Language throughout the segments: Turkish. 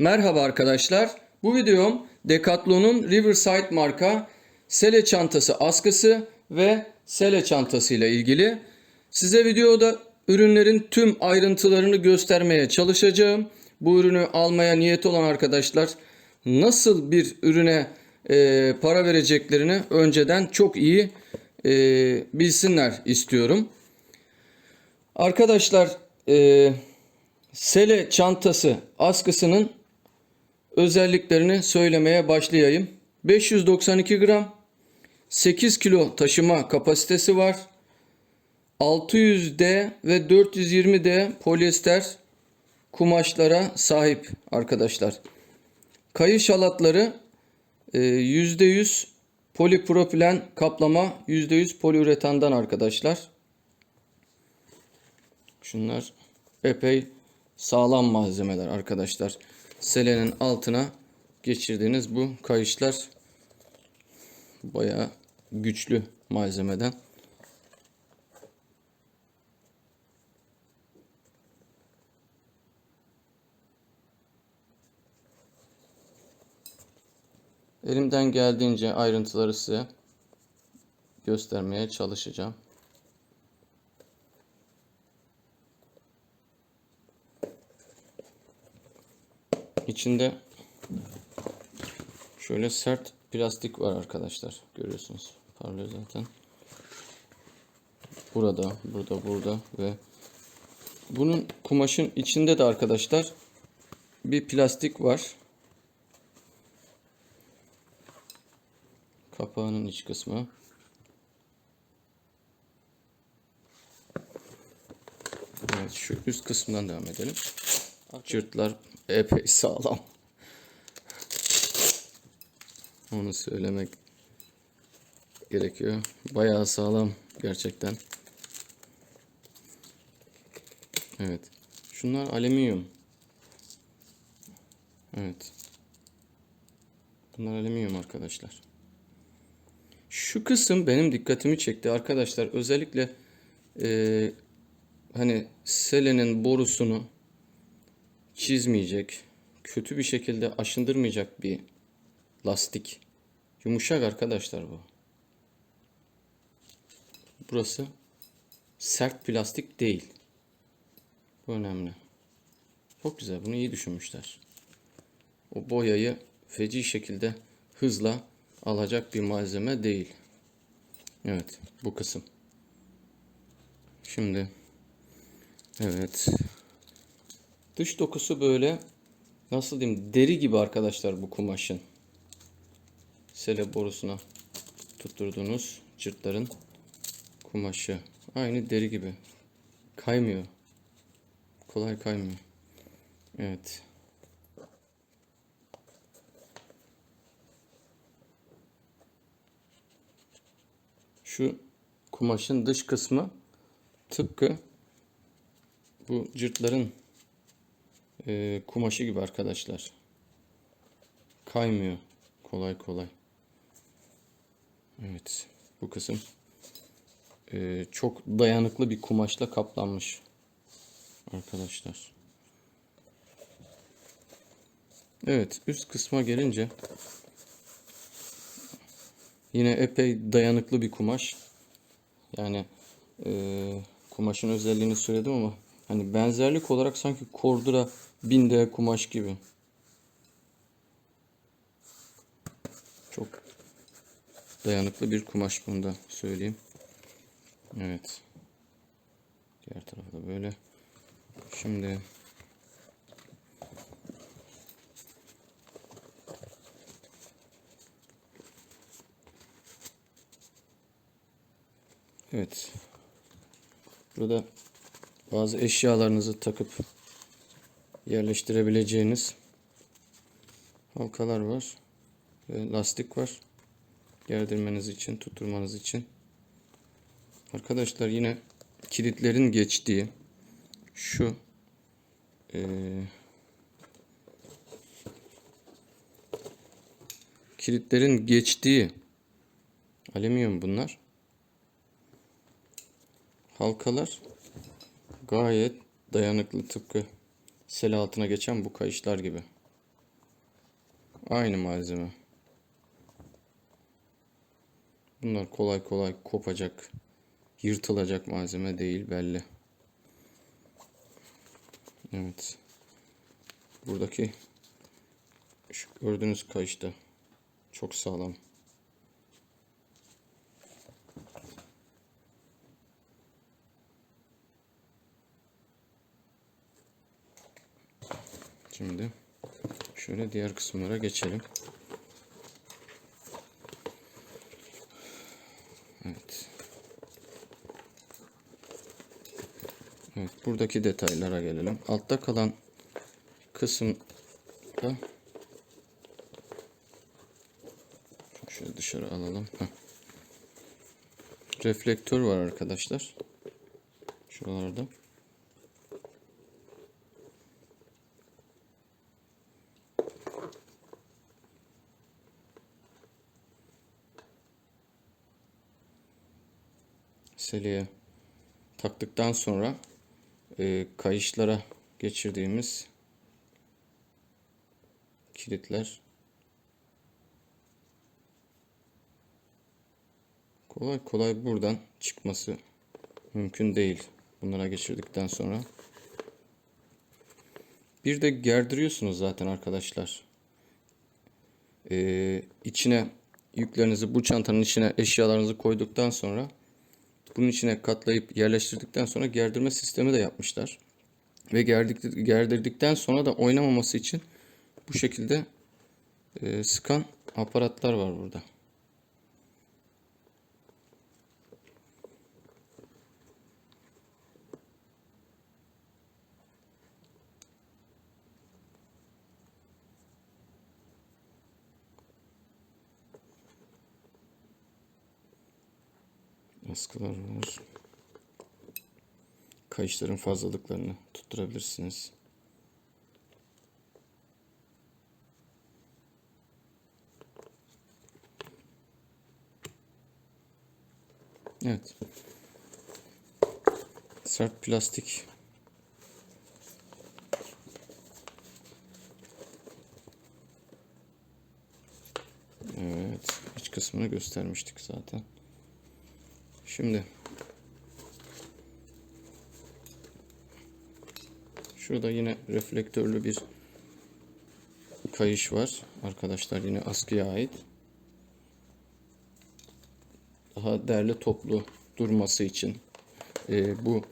Merhaba arkadaşlar. Bu videom Decathlon'un Riverside marka sele çantası askısı ve sele çantası ile ilgili. Size videoda ürünlerin tüm ayrıntılarını göstermeye çalışacağım. Bu ürünü almaya niyet olan arkadaşlar nasıl bir ürüne e, para vereceklerini önceden çok iyi e, bilsinler istiyorum. Arkadaşlar e, sele çantası askısının özelliklerini söylemeye başlayayım. 592 gram 8 kilo taşıma kapasitesi var. 600D ve 420D polyester kumaşlara sahip arkadaşlar. Kayış halatları e, %100 polipropilen kaplama %100 poliüretandan arkadaşlar. Şunlar epey sağlam malzemeler arkadaşlar. Selenin altına geçirdiğiniz bu kayışlar bayağı güçlü malzemeden. Elimden geldiğince ayrıntıları size göstermeye çalışacağım. İçinde şöyle sert plastik var arkadaşlar. Görüyorsunuz. Parlıyor zaten. Burada, burada, burada ve bunun kumaşın içinde de arkadaşlar bir plastik var. Kapağının iç kısmı. Evet, şu üst kısmından devam edelim. Cırtlar epey sağlam. Onu söylemek gerekiyor. Bayağı sağlam gerçekten. Evet. Şunlar alüminyum. Evet. Bunlar alüminyum arkadaşlar. Şu kısım benim dikkatimi çekti arkadaşlar. Özellikle eee hani selenin borusunu çizmeyecek, kötü bir şekilde aşındırmayacak bir lastik. Yumuşak arkadaşlar bu. Burası sert plastik değil. Bu önemli. Çok güzel. Bunu iyi düşünmüşler. O boyayı feci şekilde hızla alacak bir malzeme değil. Evet. Bu kısım. Şimdi evet. Dış dokusu böyle nasıl diyeyim deri gibi arkadaşlar bu kumaşın. Sele borusuna tutturduğunuz cırtların kumaşı. Aynı deri gibi. Kaymıyor. Kolay kaymıyor. Evet. Şu kumaşın dış kısmı tıpkı bu cırtların e, kumaşı gibi arkadaşlar. Kaymıyor kolay kolay. Evet bu kısım e, çok dayanıklı bir kumaşla kaplanmış arkadaşlar. Evet üst kısma gelince yine epey dayanıklı bir kumaş. Yani e, kumaşın özelliğini söyledim ama Hani benzerlik olarak sanki kordura binde kumaş gibi. Çok dayanıklı bir kumaş bunu da söyleyeyim. Evet. Diğer tarafı da böyle. Şimdi Evet. Burada bazı eşyalarınızı takıp yerleştirebileceğiniz halkalar var ve lastik var. Gerdirmeniz için tutturmanız için. Arkadaşlar yine kilitlerin geçtiği şu e, kilitlerin geçtiği alüminyum bunlar. Halkalar Gayet dayanıklı tıpkı sel altına geçen bu kayışlar gibi. Aynı malzeme. Bunlar kolay kolay kopacak, yırtılacak malzeme değil belli. Evet. Buradaki şu gördüğünüz kayışta çok sağlam. Şimdi şöyle diğer kısımlara geçelim. Evet. Evet, buradaki detaylara gelelim. Altta kalan kısımda şöyle dışarı alalım. Heh. Reflektör var arkadaşlar. Şuralarda. Seliye taktıktan sonra e, kayışlara geçirdiğimiz kilitler kolay kolay buradan çıkması mümkün değil. Bunlara geçirdikten sonra. Bir de gerdiriyorsunuz zaten arkadaşlar. Ee, içine yüklerinizi bu çantanın içine eşyalarınızı koyduktan sonra bunun içine katlayıp yerleştirdikten sonra gerdirme sistemi de yapmışlar. Ve gerdik, gerdirdikten sonra da oynamaması için bu şekilde e, sıkan aparatlar var burada. Askılar var. Kayışların fazlalıklarını tutturabilirsiniz. Evet. Sert plastik. Evet. iç kısmını göstermiştik zaten. Şimdi şurada yine reflektörlü bir kayış var. Arkadaşlar yine askıya ait. Daha derli toplu durması için e, bu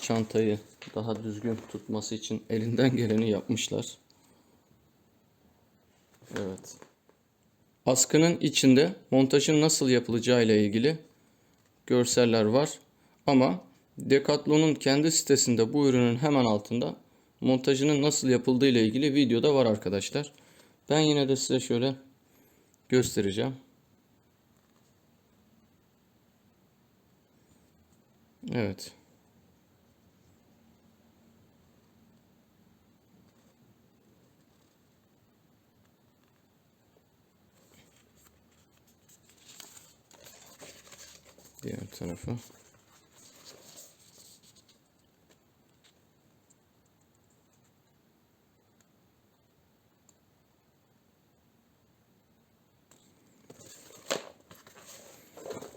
çantayı daha düzgün tutması için elinden geleni yapmışlar. Evet. Askının içinde montajın nasıl yapılacağı ile ilgili görseller var. Ama Decathlon'un kendi sitesinde bu ürünün hemen altında montajının nasıl yapıldığı ile ilgili video da var arkadaşlar. Ben yine de size şöyle göstereceğim. Evet. Diğer tarafa.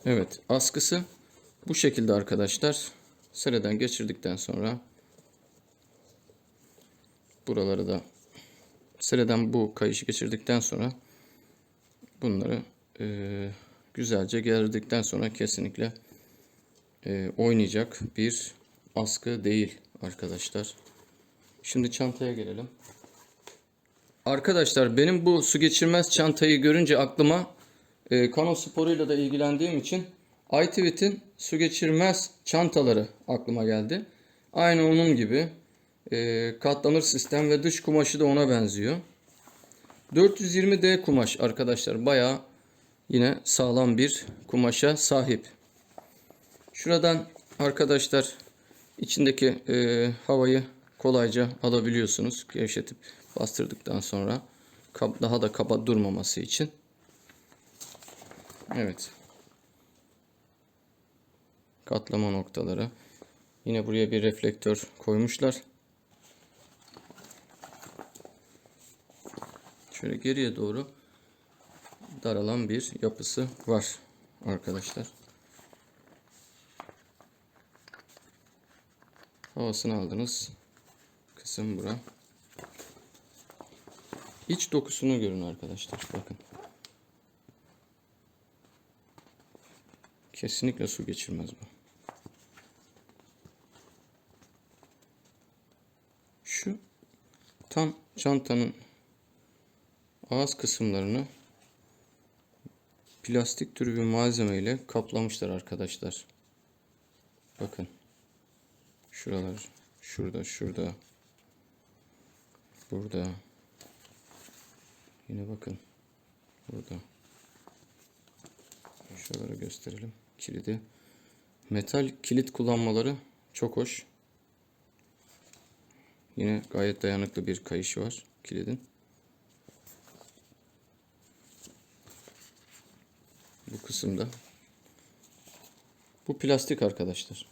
Evet, askısı bu şekilde arkadaşlar. Sereden geçirdikten sonra buraları da sereden bu kayışı geçirdikten sonra bunları e, güzelce gerdikten sonra kesinlikle e, oynayacak bir askı değil arkadaşlar. Şimdi çantaya gelelim. Arkadaşlar benim bu su geçirmez çantayı görünce aklıma e, kano sporuyla da ilgilendiğim için iTwit'in su geçirmez çantaları aklıma geldi. Aynı onun gibi e, katlanır sistem ve dış kumaşı da ona benziyor. 420D kumaş arkadaşlar bayağı yine sağlam bir kumaşa sahip. Şuradan arkadaşlar içindeki e, havayı kolayca alabiliyorsunuz. Gevşetip bastırdıktan sonra daha da kaba durmaması için. Evet. Katlama noktaları. Yine buraya bir reflektör koymuşlar. şöyle geriye doğru daralan bir yapısı var arkadaşlar. Havasını aldınız. Kısım bura. İç dokusunu görün arkadaşlar. Bakın. Kesinlikle su geçirmez bu. Şu tam çantanın ağız kısımlarını plastik türü bir malzeme ile kaplamışlar arkadaşlar. Bakın. Şuralar, şurada, şurada. Burada. Yine bakın. Burada. Şuraları gösterelim. Kilidi. Metal kilit kullanmaları çok hoş. Yine gayet dayanıklı bir kayışı var kilidin. Bu kısımda. Bu plastik arkadaşlar.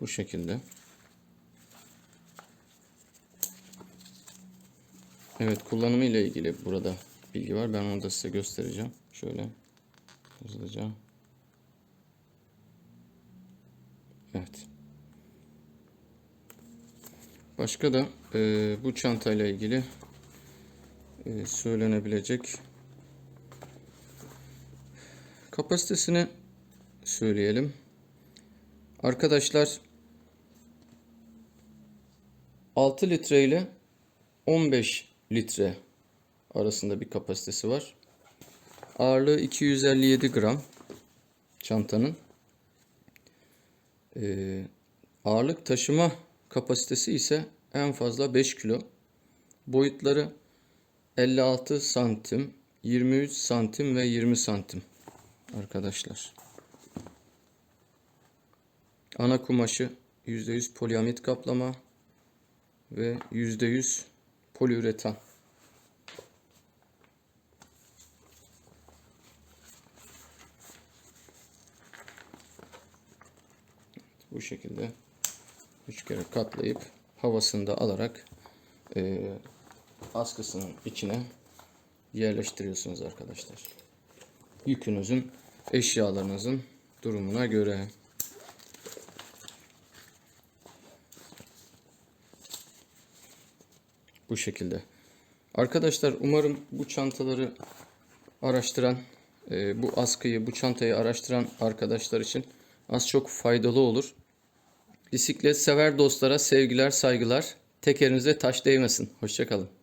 Bu şekilde. Evet kullanımı ile ilgili burada bilgi var. Ben onu da size göstereceğim. Şöyle hızlıca. Evet. Başka da e, bu çantayla ilgili e, söylenebilecek kapasitesini söyleyelim. Arkadaşlar 6 litre ile 15 litre arasında bir kapasitesi var. Ağırlığı 257 gram çantanın. Ee, ağırlık taşıma kapasitesi ise en fazla 5 kilo. Boyutları 56 santim, 23 santim ve 20 santim arkadaşlar. Ana kumaşı %100 poliamit kaplama ve %100 poliüretan. Bu şekilde üç kere katlayıp havasını da alarak e, askısının içine yerleştiriyorsunuz arkadaşlar. Yükünüzün, eşyalarınızın durumuna göre. Bu şekilde. Arkadaşlar umarım bu çantaları araştıran, e, bu askıyı, bu çantayı araştıran arkadaşlar için az çok faydalı olur. Bisiklet sever dostlara sevgiler, saygılar. Tekerinize taş değmesin. Hoşçakalın.